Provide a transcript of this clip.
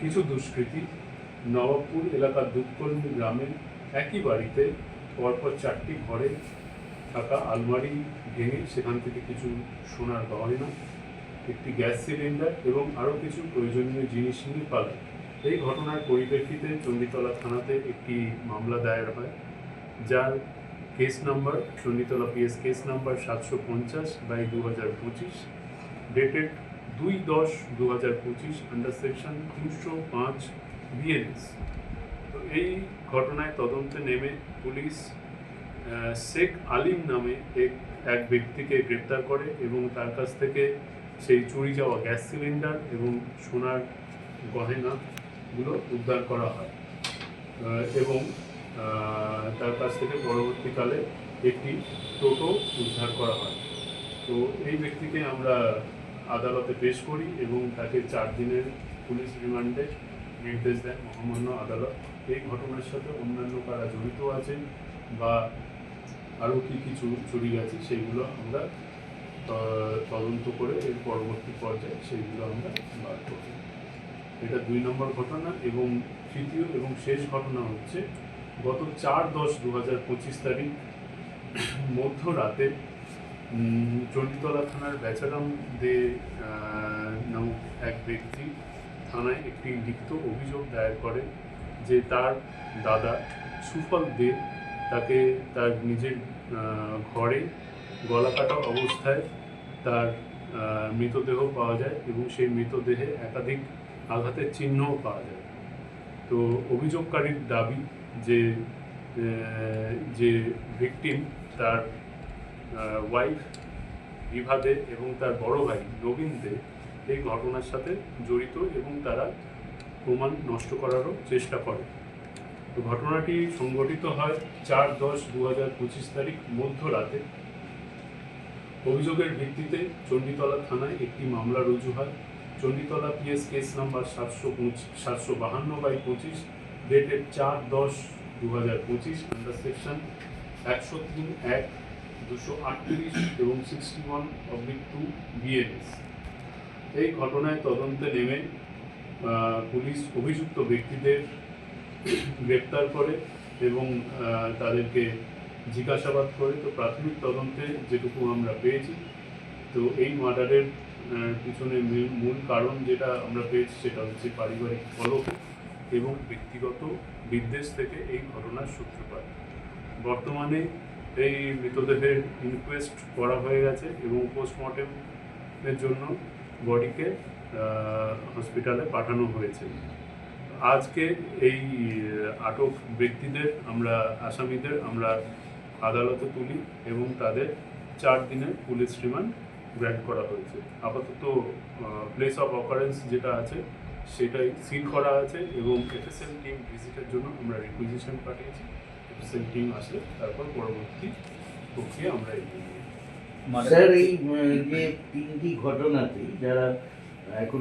কিছু দুষ্কৃতী নবাবপুর এলাকার দুধকর্মী গ্রামের একই বাড়িতে পরপর চারটি ঘরে থাকা আলমারি ভেঙে সেখান থেকে কিছু সোনার গয়না একটি গ্যাস সিলিন্ডার এবং আরও কিছু প্রয়োজনীয় জিনিস নিয়ে পালায়। এই ঘটনার পরিপ্রেক্ষিতে চণ্ডীতলা থানাতে একটি মামলা দায়ের হয়, যার case number Chanditala PS case number সাতশো পঞ্চাশ বাই দু হাজার পঁচিশ, ডেটেড দুই দশ দু হাজার পঁচিশ আন্ডার সেকশন তিনশো পাঁচ বিএনএস তো এই ঘটনায় তদন্তে নেমে পুলিশ শেখ আলিম নামে এক এক ব্যক্তিকে গ্রেপ্তার করে এবং তার কাছ থেকে সেই চুরি যাওয়া গ্যাস সিলিন্ডার এবং সোনার গহেনাগুলো উদ্ধার করা হয়। এবং তার কাছ থেকে পরবর্তীকালে একটি টোটো উদ্ধার করা হয়। তো এই ব্যক্তিকে আমরা আদালতে পেশ করি এবং তাকে চার দিনের পুলিশ রিমান্ডে নির্দেশ দেন মহামান্য আদালত। এই ঘটনার সাথে অন্যান্য কারা জড়িত আছেন বা আরও কী কিছু চুরি গেছে সেইগুলো আমরা তদন্ত করে এর পরবর্তী পর্যায়ে সেইগুলো আমরা বার করব। এটা দুই নম্বর ঘটনা এবং তৃতীয় এবং শেষ ঘটনা হচ্ছে গত চার দশ দু হাজার পঁচিশ তারিখ মধ্যরাতে চণ্ডীতলা থানার বেচারাম দে নামক এক ব্যক্তি থানায় একটি লিখিত অভিযোগ দায়ের করে যে তার দাদা সুফল দে তাকে তার নিজের ঘরে গলা কাটা অবস্থায় তার মৃতদেহ পাওয়া যায় এবং সেই মৃতদেহে একাধিক আঘাতের চিহ্নও পাওয়া যায়। তো অভিযোগকারীর দাবি যে যে ভিকটিম তার ওয়াইফ বিভা দে এবং তার বড় ভাই নবীন দে এই ঘটনার সাথে জড়িত এবং তারা প্রমাণ নষ্ট করারও চেষ্টা করে। ঘটনাটি সংঘটিত হয় চার দশ দু হাজার পঁচিশ তারিখ মধ্যরাতে। অভিযোগের ভিত্তিতে চণ্ডীতলা থানায় একটি মামলা রুজু হয়। চণ্ডীতলা পিএস কেস নাম্বার সাতশো সাতশো বাহান্ন বাই পঁচিশ ডেটেড চার দশ দু হাজার পঁচিশ আন্ডার সেকশন একশো তিন এক দুশো আটত্রিশ এবং sixty one oblique two BNS এই ঘটনায় তদন্তে নেমে পুলিশ অভিযুক্ত ব্যক্তিদের গ্রেপ্তার করে এবং তাদেরকে জিজ্ঞাসাবাদ করে। তো প্রাথমিক তদন্তে যেটুকু আমরা পেয়েছি, তো এই মার্ডারের পিছনে মূল- কারণ যেটা আমরা পেয়েছি সেটা হচ্ছে পারিবারিক কলহ এবং ব্যক্তিগত বিদ্বেষ থেকে এই ঘটনার সূত্রপাত। বর্তমানে এই মৃতদেহের ইনকোয়েস্ট করা হয়ে গেছে এবং পোস্টমর্টেমের জন্য বডিকে হসপিটালে পাঠানো হয়েছে। আজকে এই আটক ব্যক্তিদের আমরা, আসামিদের আমরা আদালতে তুলি এবং তাদের চার দিনের পুলিশ রিমান্ড গ্র্যান্ট করা হয়েছে। আপাতত প্লেস অফ অকারেন্স যেটা আছে সেটাই সিল করা আছে এবং এফএসএল টিম ভিজিটের জন্য আমরা রিকুইজিশন পাঠিয়েছি। এফএসএল টিম আসলে তারপর পরবর্তী প্রক্রিয়া আমরা এগিয়ে নিই। স্যার এই উম, যে তিনটি ঘটনাতেই যারা এখন